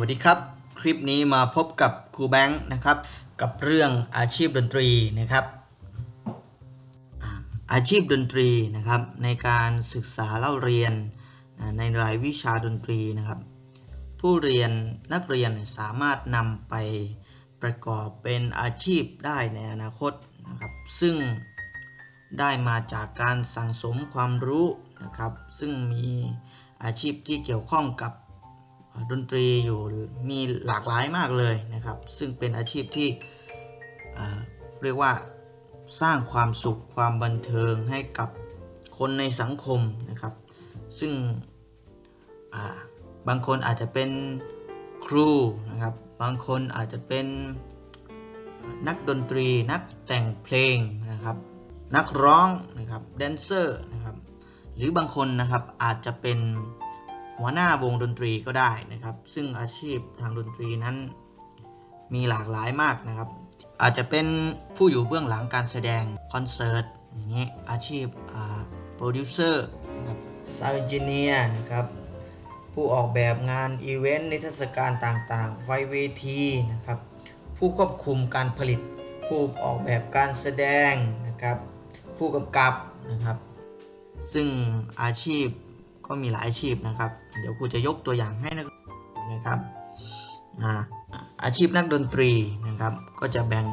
วัสดีครับ คลิปนี้มาพบกับครูแบงค์นะครับ กับเรื่องอาชีพดนตรีนะครับ อาชีพดนตรีนะครับ ในการศึกษาเล่าเรียนในรายวิชาดนตรีนะครับ ผู้เรียนนักเรียนสามารถนำไปประกอบเป็นอาชีพได้ในอนาคตนะครับ ซึ่งได้มาจากการสั่งสมความรู้นะครับ ซึ่งมีอาชีพที่เกี่ยวข้องกับ ดนตรีอยู่มีหลากหลายมากเลยนะครับ ซึ่งเป็นอาชีพที่เรียกว่าสร้างความสุขความบันเทิงให้กับคนในสังคมนะครับ ซึ่งาบางคนอาจจะเป็นครูนะครับ บางคนอาจจะเป็นนักดนตรีนักแต่งเพลงนะครับ นักร้องนะครับแดนเซอร์นะครับ หรือบางคนนะครับอาจจะเป็น หัวหน้าวงดนตรีก็ได้นะครับ ซึ่งอาชีพทางดนตรีนั้นมีหลากหลายมากนะครับ อาจจะเป็นผู้อยู่เบื้องหลังการแสดงคอนเสิร์ตอย่างเงี้ยอาชีพโปรดิวเซอร์นะครับซาวด์เจเนียนะครับผู้ออกแบบงานอีเวนต์นิทรรศการต่างๆ ไฟเวทีนะครับ ผู้ควบคุมการผลิต ผู้ออกแบบการแสดงนะครับ ผู้กำกับนะครับ ซึ่งอาชีพ ก็มีหลายอาชีพนะครับ เดี๋ยวครูจะยกตัวอย่างให้นะนะครับอาอาชีพนักดนตรีนะครับ ก็จะแบ่ง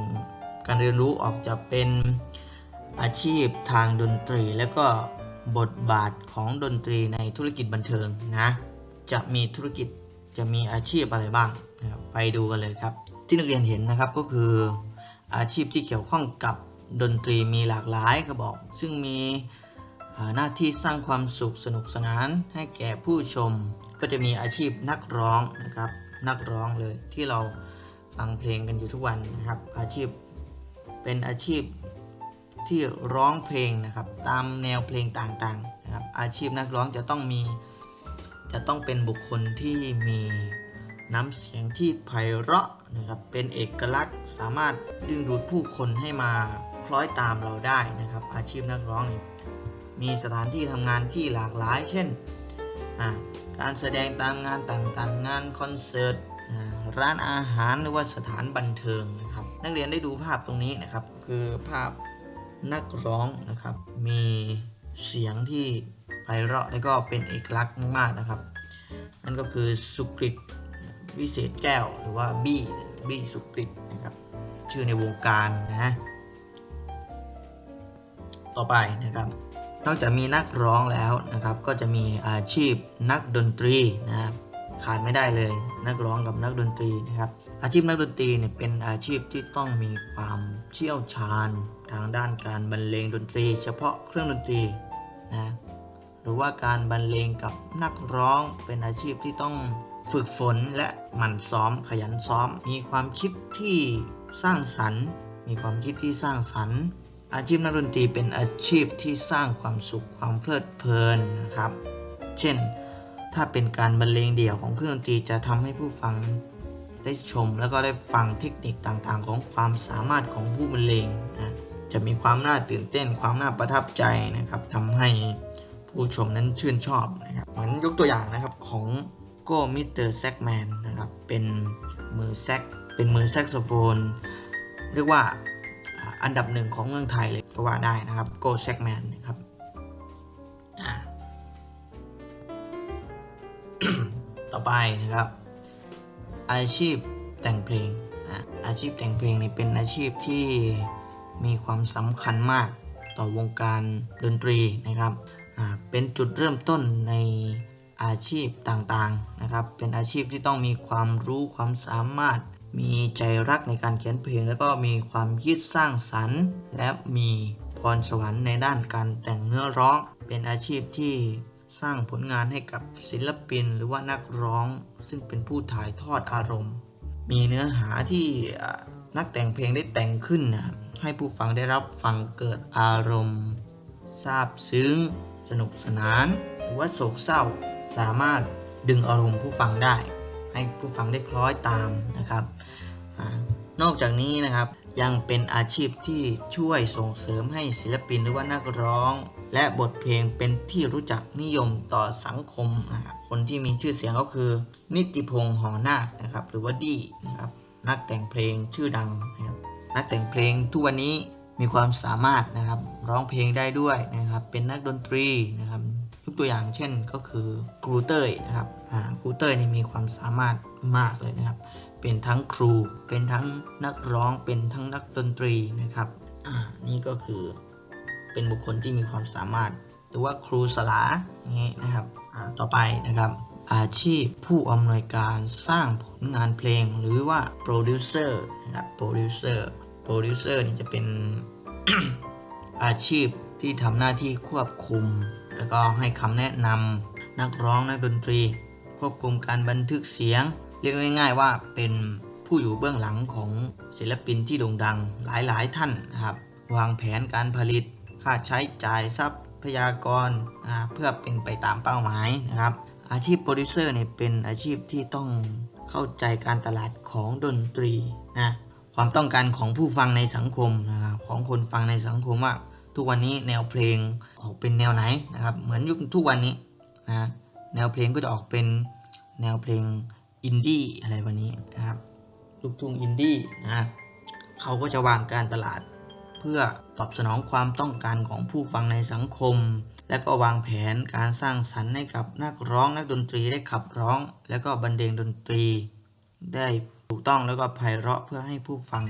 การเรียนรู้ออกจะเป็นอาชีพทางดนตรี และก็บทบาทของดนตรีในธุรกิจบันเทิงนะจะมีธุรกิจจะมีอาชีพอะไรบ้างนะครับไปดูกันเลยครับ ที่นักเรียนเห็นนะครับก็คืออาชีพที่เกี่ยวข้องกับดนตรีมีหลากหลายเขาบอก ซึ่งมี หน้าที่สร้างความสุขสนุกสนานให้แก่ผู้ชม ก็จะมีอาชีพนักร้องนะครับ นักร้องเลยที่เราฟังเพลงกันอยู่ทุกวันนะครับ อาชีพเป็นอาชีพที่ร้องเพลงนะครับ ตามแนวเพลงต่างๆนะครับ อาชีพนักร้องจะต้องมีจะต้องเป็นบุคคลที่มีน้ำเสียงที่ไพเราะนะครับ เป็นเอกลักษณ์สามารถดึงดูดผู้คนให้มาคล้อยตามเราได้นะครับ อาชีพนักร้องนี่ มีสถานที่ทำงานที่หลากหลาย เช่น การแสดงตามงานต่างๆ งานคอนเสิร์ตร้านอาหารหรือว่าสถานบันเทิงนะครับ นักเรียนได้ดูภาพตรงนี้นะครับ คือภาพนักร้องนะครับ มีเสียงที่ไพเราะและก็เป็นเอกลักษณ์มากๆนะครับ นั่นก็คือสุกริตวิเศษแก้วหรือว่าบี้บี้สุกริตนะครับ ชื่อในวงการนะต่อไปนะครับ นอกจากมีนักร้องแล้วนะครับ ก็จะมีอาชีพนักดนตรีนะครับขาดไม่ได้เลยนักร้องกับนักดนตรีนะครับ อาชีพนักดนตรีเนี่ยเป็นอาชีพที่ต้องมีความเชี่ยวชาญ ทางด้านการบรรเลงดนตรี เฉพาะเครื่องดนตรีนะหรือว่าการบรรเลงกับนักร้องเป็นอาชีพที่ต้องฝึกฝนและหมั่นซ้อมขยันซ้อม มีความคิดที่สร้างสรรค์ มีความคิดที่สร้างสรรค์ อาชีพนักดนตรีเป็นอาชีพที่สร้างความสุขความเพลิดเพลินนะครับ เช่น ถ้าเป็นการบรรเลงเดี่ยวของเครื่องดนตรีจะทำให้ผู้ฟังได้ชม แล้วก็ได้ฟังเทคนิคต่างๆ ของความสามารถของผู้บรรเลงนะจะมีความน่าตื่นเต้น ความน่าประทับใจนะครับทำให้ผู้ชมนั้นชื่นชอบนะครับเหมือนยกตัวอย่างนะครับของโก้มิสเตอร์แซกแมนนะครับเป็นมือแซกเป็นมือแซกโซโฟน เรียกว่า อันดับหนึ่งของเมืองไทยเลยก็ว่าได้นะครับโก้แซกแมนนะครับต่อไปนะครับ อาชีพแต่งเพลงนะอาชีพแต่งเพลงนี่เป็นอาชีพที่มีความสำคัญมากต่อวงการดนตรีนะครับเป็นจุดเริ่มต้นในอาชีพต่างๆนะครับ เป็นอาชีพที่ต้องมีความรู้ความสามารถ มีใจรักในการเขียนเพลง แล้วก็มีความคิดสร้างสรรค์ และมีพรสวรรค์ในด้านการแต่งเนื้อร้อง เป็นอาชีพที่สร้างผลงานให้กับศิลปิน หรือว่านักร้อง ซึ่งเป็นผู้ถ่ายทอดอารมณ์ มีเนื้อหาที่นักแต่งเพลงได้แต่งขึ้นนะครับให้ผู้ฟังได้รับฟังเกิดอารมณ์ซาบซึ้ง สนุกสนาน หรือว่าโศกเศร้า สามารถดึงอารมณ์ผู้ฟังได้ ให้ผู้ฟังได้คล้อยตามนะครับ นอกจากนี้นะครับยังเป็นอาชีพที่ช่วยส่งเสริมให้ศิลปินหรือว่านักร้อง และบทเพลงเป็นที่รู้จักนิยมต่อสังคมนะครับคนที่มีชื่อเสียงก็คือ นิติพงษ์หอนาคนะครับหรือว่าดีนะครับนักแต่งเพลงชื่อดังนะครับนักแต่งเพลงทุกวันนี้มีความสามารถนะครับร้องเพลงได้ด้วยนะครับเป็นนักดนตรีนะครับยกตัวอย่างเช่นก็คือครูเต้ยนะครับครูเต้ยนี่มีความสามารถมากเลยนะครับ เป็นทั้งครู เป็นทั้งนักร้อง เป็นทั้งนักดนตรีนะครับ อ่า นี่ก็คือเป็นบุคคลที่มีความสามารถ หรือว่าครูสลาอย่างนี้นะครับ อ่า ต่อไปนะครับ อาชีพผู้อำนวยการสร้างผลงานเพลงหรือว่าโปรดิวเซอร์นะครับ โปรดิวเซอร์ โปรดิวเซอร์นี่จะเป็นอาชีพที่ทำหน้าที่ควบคุม แล้วก็ให้คำแนะนำนักร้องนักดนตรี ควบคุมการบันทึกเสียง เรียกง่ายๆว่าเป็นผู้อยู่เบื้องหลังของศิลปินที่โด่งดังหลายๆท่านนะครับ วางแผนการผลิต ค่าใช้จ่ายทรัพยากรเพื่อเป็นไปตามเป้าหมายนะครับ อาชีพโปรดิวเซอร์เนี่ยเป็นอาชีพที่ต้องเข้าใจการตลาดของดนตรีนะความต้องการของผู้ฟังในสังคมนะครับของคนฟังในสังคมว่า ทุกวันนี้แนวเพลงออกเป็นแนวไหนนะครับ เหมือนยุคทุกวันนี้นะแนวเพลงก็จะออกเป็นแนวเพลง อินดี้อะไรวันนี้นะครับลูกทุ่งอินดี้นะเขาก็จะวางการตลาด เพื่อตอบสนองความต้องการของผู้ฟังในสังคม และก็วางแผนการสร้างสรรค์ให้กับนักร้องนักดนตรีได้ขับร้อง และก็บรรเลงดนตรี ได้ถูกต้องแล้วก็ไพเราะเพื่อให้ผู้ฟัง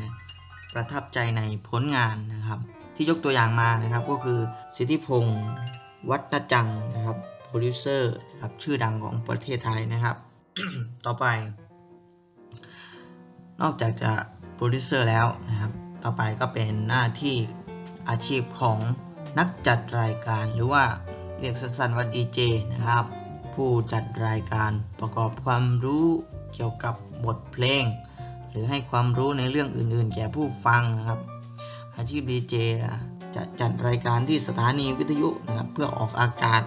ประทับใจในผลงานนะครับ ที่ยกตัวอย่างมานะครับก็คือสิทธิพงศ์วัฒนจังนะครับโปรดิวเซอร์ครับชื่อดังของประเทศไทยนะครับ ต่อไป นอกจากจะโปรดิวเซอร์แล้วนะครับ ต่อไปก็เป็นหน้าที่อาชีพของนักจัดรายการหรือว่าเรียกสั้นๆว่าดีเจนะครับ ผู้จัดรายการประกอบความรู้เกี่ยวกับบทเพลง หรือให้ความรู้ในเรื่องอื่นๆ แก่ผู้ฟังนะครับ อาชีพดีเจจะจัดรายการที่สถานีวิทยุนะครับ เพื่อออกอากาศ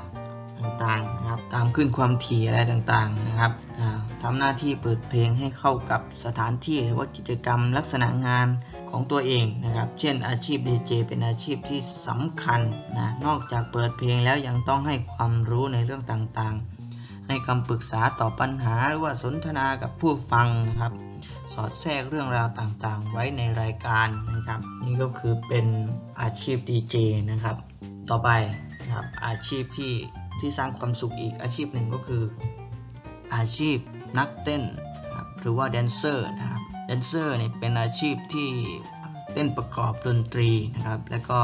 ต่างๆนะครับ ตามขึ้นความถี่อะไรต่างๆนะครับอ่าทำหน้าที่เปิดเพลงให้เข้ากับสถานที่หรือว่ากิจกรรมลักษณะงานของตัวเองนะครับ เช่นอาชีพดีเจเป็นอาชีพที่สำคัญนะ นอกจากเปิดเพลงแล้วยังต้องให้ความรู้ในเรื่องต่างๆ ให้คำปรึกษาต่อปัญหาหรือว่าสนทนากับผู้ฟังนะครับ สอดแทรกเรื่องราวต่างๆ ไว้ในรายการนะครับ นี่ก็คือเป็นอาชีพดีเจนะครับ ต่อไปนะครับอาชีพที่ ที่สร้างความสุขอีกอาชีพหนึ่งก็คือ อาชีพนักเต้นนะครับหรือว่าแดนเซอร์นะครับแดนเซอร์เนี่ยเป็นอาชีพที่เต้นประกอบดนตรีนะครับ และก็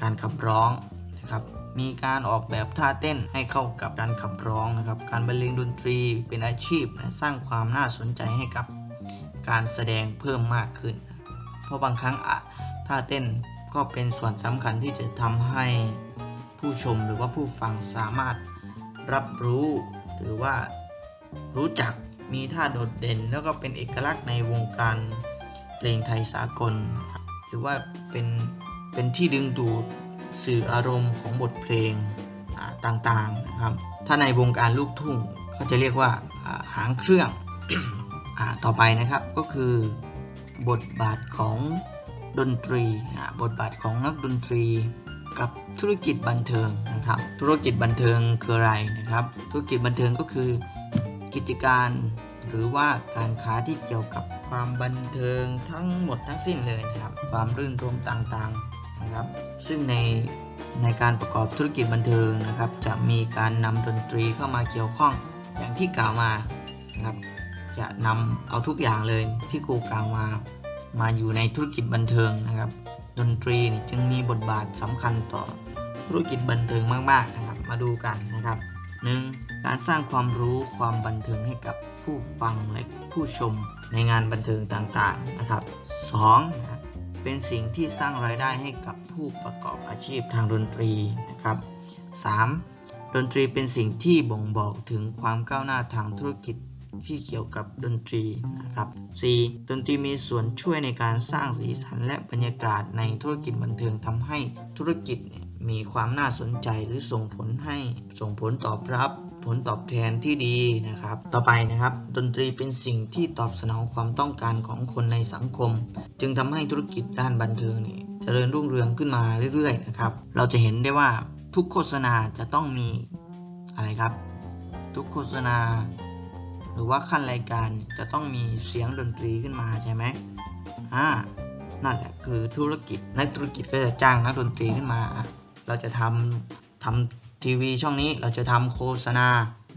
การขับร้องนะครับมีการออกแบบท่าเต้นให้เข้ากับการขับร้องนะครับ การบรรเลงดนตรีเป็นอาชีพนะสร้างความน่าสนใจให้กับการแสดงเพิ่มมากขึ้น เพราะบางครั้งอะท่าเต้นก็เป็นส่วนสำคัญที่จะทำให้ ผู้ชมหรือว่าผู้ฟังสามารถรับรู้หรือว่ารู้จักมีท่าโดดเด่น แล้วก็เป็นเอกลักษณ์ในวงการเพลงไทยสากล หรือว่าเป็นเป็นที่ดึงดูดสื่ออารมณ์ของบทเพลงต่างๆนะครับ ถ้าในวงการลูกทุ่งเขาจะเรียกว่าหางเครื่องอต่อไปนะครับก็คือบทบาทของดนตรีบทบาทของนักดนตรี กับธุรกิจบันเทิงนะครับ ธุรกิจบันเทิงคืออะไรนะครับ ธุรกิจบันเทิงก็คือกิจการหรือว่าการค้าที่เกี่ยวกับความบันเทิงทั้งหมดทั้งสิ้นเลยนะครับ ความรื่นรมต่างๆนะครับ ซึ่งในในการประกอบธุรกิจบันเทิงนะครับ จะมีการนำดนตรีเข้ามาเกี่ยวข้องอย่างที่กล่าวมานะครับ จะนำเอาทุกอย่างเลยที่ครูกล่าวมา มาอยู่ในธุรกิจบันเทิงนะครับ ดนตรีนี่จึงมีบทบาทสำคัญต่อธุรกิจบันเทิงมากๆนะครับ มาดูกันนะครับ 1. การสร้างความรู้ความบันเทิงให้กับผู้ฟังและผู้ชมในงานบันเทิงต่างๆนะครับ 2. นะเป็นสิ่งที่สร้างรายได้ให้กับผู้ประกอบอาชีพทางดนตรีนะครับ 3. ดนตรีเป็นสิ่งที่บ่งบอกถึงความก้าวหน้าทางธุรกิจ ที่เกี่ยวกับดนตรีนะครับ 4. ดนตรีมีส่วนช่วยในการสร้างสีสันและบรรยากาศในธุรกิจบันเทิงทำให้ธุรกิจมีความน่าสนใจหรือส่งผลให้ส่งผลตอบรับผลตอบแทนที่ดีนะครับ ต่อไปนะครับ ดนตรีเป็นสิ่งที่ตอบสนองความต้องการของคนในสังคม จึงทำให้ธุรกิจด้านบันเทิงเนี่ยเจริญรุ่งเรืองขึ้นมาเรื่อยๆนะครับ เราจะเห็นได้ว่าทุกโฆษณาจะต้องมีอะไรครับ ทุกโฆษณา หรือว่าขั้นรายการจะต้องมีเสียงดนตรีขึ้นมาใช่ไหมอ่า นั่นแหละคือธุรกิจ นักธุรกิจก็จะจ้างนักดนตรีขึ้นมา เราจะทำทำทีวีช่องนี้ เราจะทำโฆษณา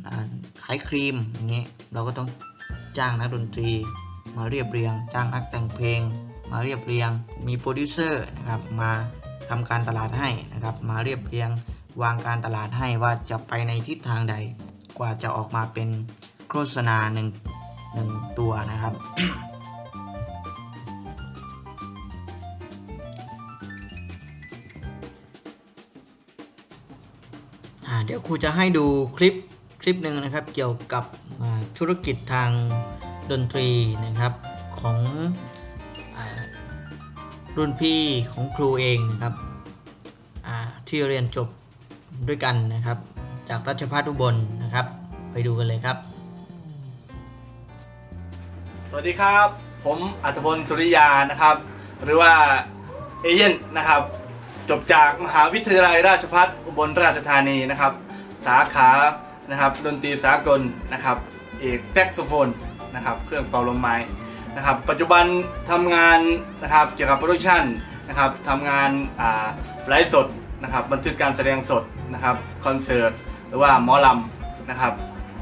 อ่าขายครีมอย่างเงี้ยเราก็ต้องจ้างนักดนตรี มาเรียบเรียง จ้างนักแต่งเพลง มาเรียบเรียง มีโปรดิวเซอร์นะครับ มาทำการตลาดให้นะครับ มาเรียบเรียง วางการตลาดให้ว่าจะไปในทิศทางใด กว่าจะออกมาเป็น โฆษณาหนึ่งหนึ่งตัวนะครับ เดี๋ยวครูจะให้ดูคลิปคลิปหนึ่งนะครับ เกี่ยวกับธุรกิจทางดนตรีนะครับของอรุ่นพี่ของครูเองนะครับที่เรียนจบด้วยกันนะครับ จากรัชพัฒอุบลนะครับ ไปดูกันเลยครับ สวัสดีครับ ผมอัธพลสุริยานะครับ หรือว่าเอเย่นนะครับ จบจากมหาวิทยาลัยราชภัฏอุบลราชธานีนะครับ สาขานะครับดนตรีสากลนะครับเอกแซกโซโฟนนะครับเครื่องเป่าลมไม้นะครับ ปัจจุบันทำงานนะครับเกี่ยวกับโปรดักชันนะครับทำงานอ่าไลฟ์สดนะครับบันทึกการแสดงสดนะครับคอนเสิร์ตหรือว่าหมอลำนะครับ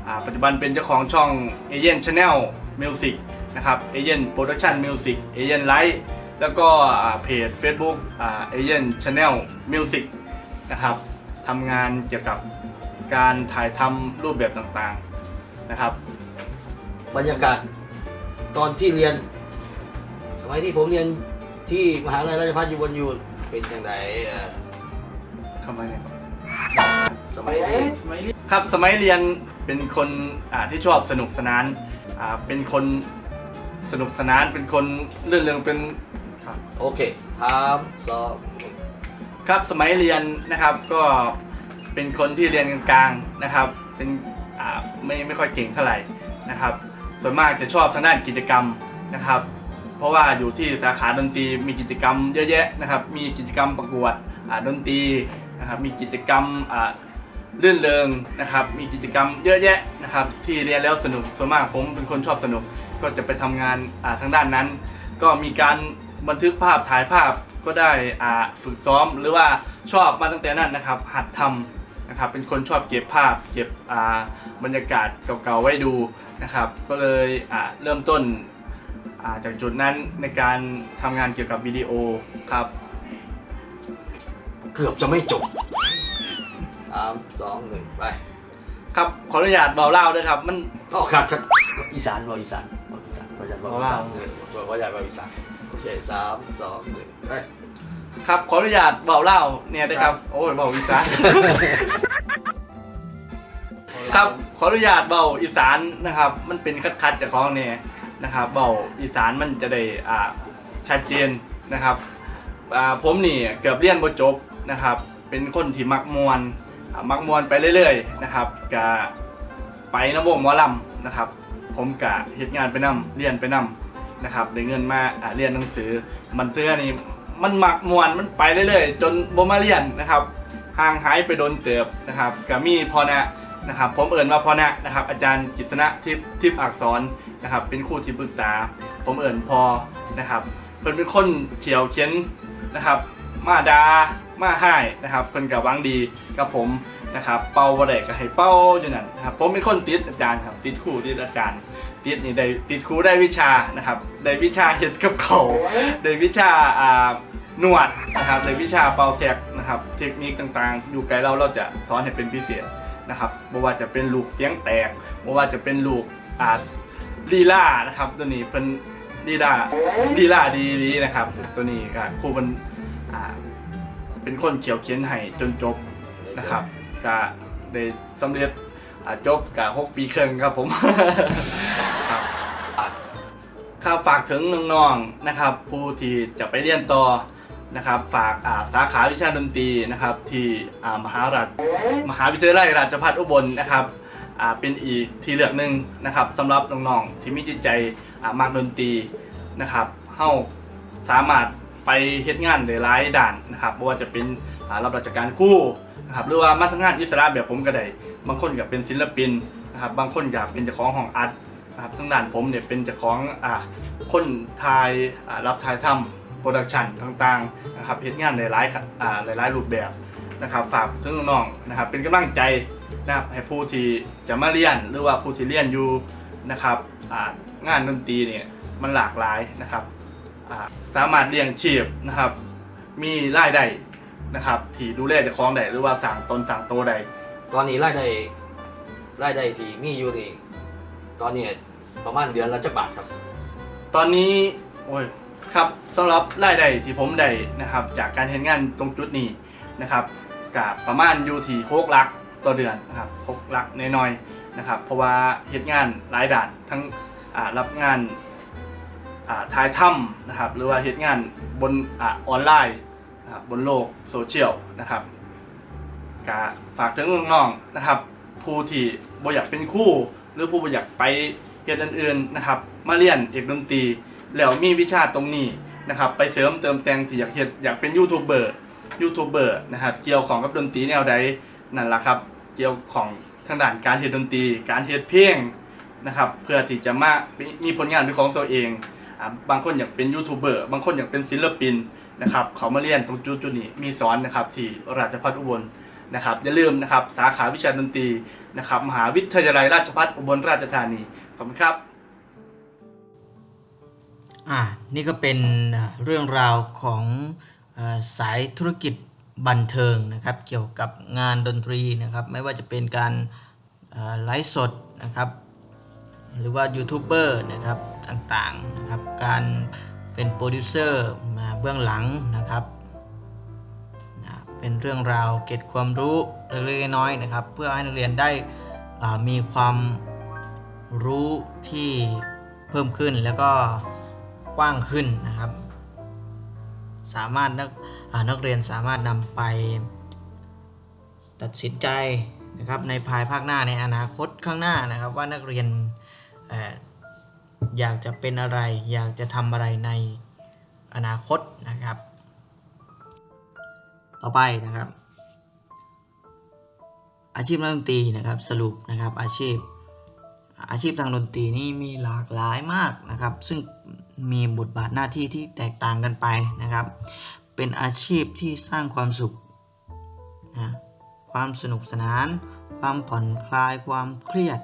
อ่าปัจจุบันเป็นเจ้าของช่อง a g e n Channel Music นะครับ a g e n Production Music a g e n Live แล้วก็อ่าเพจ Facebook อ่า a g e n Channel Music นะครับทำงานเกี่ยวกับการถ่ายทำรูปแบบต่างๆนะครับ บรรยากาศตอนที่เรียน สมัยที่ผมเรียนที่มหาวิทยาลัยราชภัฏอยู่บนยูนเป็นอย่างไรเอ่อเข้ามาเนี่ยสมัยที่ครับสมัยเรียนเป็นคนอ่าที่ชอบสนุกสนานอ่าเป็นคน สนุกสนานเป็นคนเรื่องเรื่องเป็นครับโอเคสามสองหนึ่งครับสมัยเรียนนะครับก็เป็นคนที่เรียนกลางๆนะครับเป็นอ่าไม่ไม่ค่อยเก่งเท่าไหร่นะครับ ส่วนมากจะชอบทางด้านกิจกรรมนะครับ เพราะว่าอยู่ที่สาขาดนตรีมีกิจกรรมเยอะแยะนะครับ มีกิจกรรมประกวดอ่าดนตรีนะครับมีกิจกรรมอ่ารื่นเริงนะครับ มีกิจกรรมเยอะแยะนะครับ ที่เรียนแล้วสนุกส่วนมากผมเป็นคนชอบสนุก ก็จะไปทำงานอ่าทางด้านนั้น ก็มีการบันทึกภาพถ่ายภาพก็ได้อ่าฝึกซ้อมหรือว่าชอบมาตั้งแต่นั้นนะครับ หัดทำนะครับเป็นคนชอบเก็บภาพเก็บอ่าบรรยากาศเก่าๆไว้ดูนะครับ ก็เลยอ่าเริ่มต้นอ่าจากจุดนั้นในการทำงานเกี่ยวกับวิดีโอครับ เกือบจะไม่จบ สามสองหนึ่งไปครับขออนุญาตเบาเล่าด้วยครับ มัน อ๋อครับครับอีสานบอกอีสาน บอกอีสานบอกอีสานบอกอีสานบอกว่าเออบอกว่าอยากบอกอีสานโอเคสามสองหนึ่งไปครับขออนุญาตเบาเล่าเนี่ยด้วยครับโอ้ยเบาอีสานครับขออนุญาตเบาอีสานนะครับ มันเป็นคัดคัดๆจากของเนี่ยนะครับเบาอีสานมันจะได้อ่าชัดเจนนะครับอ่าผมนี่เกือบเรียนบ่จบนะครับ เป็นคนที่มักมวนอ่ามักมวนไปเรื่อยๆนะครับกะไปน้ำวงหมอลำนะครับ ผมกะเฮ็ดงานไปนํเรียนไปนํนะครับได้เงินมาอ่าเรียนหนังสือ มันเตือนี่มันหมักมวนมันไปเรื่อยๆจนบ่มาเรียนนะครับห่างหายไปโดนเติบนะครับก็มีพอนะนะครับผมเอิญว่าพอนะนะครับ อาจารย์กิตนะทิพทิพอักษรนะครับ เป็นครูที่ปรึกษา ผมเอิญพอนะครับเพิ่นเป็นคนเขียวเขียนนะครับ มาดามาให้นะครับเพิ่นกับวังดีกับผม นะครับเป่าบ่ได้ก็ให้เป่าอยู่นั่นนะครับผมเป็นคนติดอาจารย์ครับติดครูติดอาจารย์ติดนี่ได้ติดครูได้วิชานะครับได้วิชาเฮ็ดกับเขาวได้วิชาอ่านวดนะครับได้วิชาเป่าแสกนะครับเทคนิคต่างๆ อยู่ไกลเราเราจะสอนให้เป็นพิเศษนะครับไม่ว่าจะเป็นลูกเสียงแตกไม่ว่าจะเป็นลูกอาลีลานะครับ ตัวนี้เป็นลีลาลีลาดีดีนะครับ ตัวนี้ก็ครูเป็นอ่าเป็นคนเขียวเขียนให้จนจบนะครับ ก็ได้สำเร็จจบกับหกปีครึ่งครับผม ครับข้าฝากถึงน้องๆนะครับ ผู้ที่จะไปเรียนต่อนะครับ ฝากาสาขาวิชาดนตรีนะครับที่มหารัฐมหาวิทยาลัยราชภัฏอุบลนะครับเป็นอีกที่เลือกหนึ่งนะครับสำหรับน้องๆที่มีจิตใจมากดนตรีนะครับเฮาสามารถไปเฮ็ดงานหลายด่านนะครับไม่ว่าจะเป็นรับราชการคู่ นะครับหรือว่ามาทำงานอิสระแบบผมก็ได้บางคนก็เป็นศิลปินนะครับบางคนก็เป็นเจ้าของห้องอัดนะครับทางด้านผมเนี่ยเป็นเจ้าของอ่าคนถ่ายอ่ารับถ่ายทำโปรดักชันต่างๆนะครับเฮ็ดงานในหลายๆอ่าหลายๆรูปแบบนะครับฝากถึงน้องๆนะครับเป็นกำลังใจนะครับให้ผู้ที่จะมาเรียนหรือว่าผู้ที่เรียนอยู่นะครับอ่างานดนตรีเนี่ยมันหลากหลายนะครับอ่าสามารถเลี้ยงชีพนะครับมีรายได้ นะครับที่ดูแลเจ้าของได้หรือว่าสั่งตนสั่งโตวได้ตอนนี้รายได้รายได้ที่มีอยู่นี่ตอนนี้ประมาณเดือนละจักบาทครับ ตอนนี้โอ้ยครับสำหรับรายได้ที่ผมได้นะครับ จากการเห็นงานตรงจุดนี้นะครับกับประมาณอยู่ที่หกหลักต่อเดือนนะครับหกหลักน้อยๆนะครับ เพราะว่าเห็นงานหลายด่านทั้งอ่ารับงานอ่าถ่ายถ้ำนะครับ หรือว่าเห็นงานบนอาออนไลน์ นะครับบนโลกโซเชียลนะครับก็ฝากถึงน้องๆนะครับ ผู้ที่บ่อยากเป็นคู่ หรือผู้บ่อยากไปเรียนอื่นๆนะครับ มาเรียนเอกดนตรีแล้วมีวิชาตรงนี้นะครับ ไปเสริมเติมแต่งที่อยากเฮ็ดอยากเป็นยูทูบเบอร์ยูทูบเบอร์นะครับ เกี่ยวของกับดนตรีแนวใดนั่นแหละครับ เกี่ยวของทางด้านการเฮ็ดดนตรี การเฮ็ดเพลงนะครับ เพื่อที่จะมามีผลงานเป็นของตัวเองอบางคนอยากเป็นยูทูบเบอร์ บางคนอยากเป็นศิลปิน นะครับเขามาเรียนตรงจุดจุดนี้มีสอนนะครับที่ราชภัฏอุบลนะครับอย่าลืมนะครับสาขาวิชาดนตรีนะครับมหาวิทยาลัยราชภัฏอุบลราชธานีขอบคุณครับอ่านี่ก็เป็นเรื่องราวของสายธุรกิจบันเทิงนะครับเกี่ยวกับงานดนตรีนะครับไม่ว่าจะเป็นการไลฟ์สดนะครับหรือว่ายูทูบเบอร์นะครับต่างๆนะครับการ เป็นโปรดิวเซอร์มาเบื้องหลังนะครับนะเป็นเรื่องราวเกร็ดความรู้เล็กๆน้อยๆนะครับ เพื่อให้นักเรียนได้มีความรู้ที่เพิ่มขึ้นแล้วก็กว้างขึ้นนะครับ สามารถนักนักเรียนสามารถนำไปตัดสินใจนะครับในภายภาคหน้าในอนาคตข้างหน้านะครับ ว่านักเรียน อยากจะเป็นอะไร อยากจะทำอะไรในอนาคตนะครับ ต่อไปนะครับ อาชีพนักดนตรีนะครับสรุปนะครับอาชีพ อาชีพทางดนตรีนี่มีหลากหลายมากนะครับ ซึ่งมีบทบาทหน้าที่ที่แตกต่างกันไปนะครับ เป็นอาชีพที่สร้างความสุขนะความสนุกสนาน ความผ่อนคลายความเครียด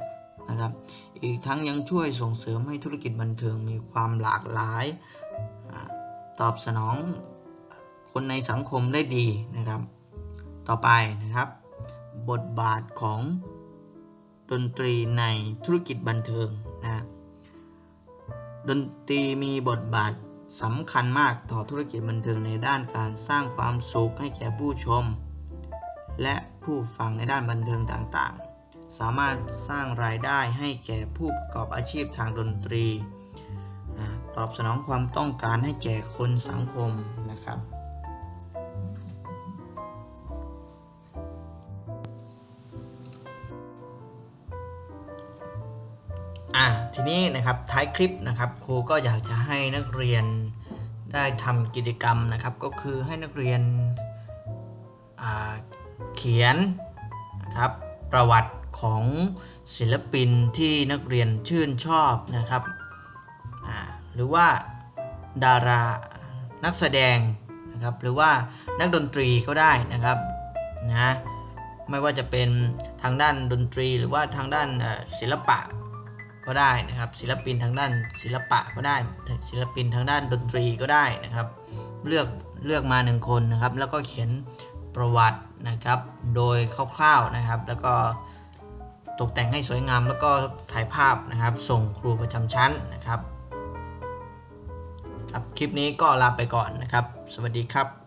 นะครับ อีกทั้งยังช่วยส่งเสริมให้ธุรกิจบันเทิงมีความหลากหลาย ตอบสนองคนในสังคมได้ดีนะครับ ต่อไปนะครับ บทบาทของดนตรีในธุรกิจบันเทิงนะดนตรีมีบทบาทสำคัญมากต่อธุรกิจบันเทิงในด้านการสร้างความสุขให้แก่ผู้ชม และผู้ฟังในด้านบันเทิงต่างๆ สามารถสร้างรายได้ให้แก่ผู้ประกอบอาชีพทางดนตรี ตอบสนองความต้องการให้แก่คนสังคมนะครับ อะทีนี้นะครับท้ายคลิปนะครับครูก็อยากจะให้นักเรียนได้ทำกิจกรรมนะครับ ก็คือให้นักเรียนอ่าเขียนนะครับประวัติ ของศิลปินที่นักเรียนชื่นชอบนะครับหรือว่าดารานักแสดงนะครับหรือว่านักดนตรีก็ได้นะครับนะไม่ว่าจะเป็นทางด้านดนตรีหรือว่าทางด้านศิลปะก็ได้นะครับ ศิลปินทางด้านศิลปะก็ได้ ศิลปินทางด้านดนตรีก็ได้นะครับ เลือกเลือกมาหนึ่งคนนะครับ แล้วก็เขียนประวัตินะครับ โดยคร่าวๆนะครับ แล้วก็ ตกแต่งให้สวยงามแล้วก็ถ่ายภาพนะครับ ส่งครูประจำชั้นนะครับครับ คลิปนี้ก็ลาไปก่อนนะครับ สวัสดีครับ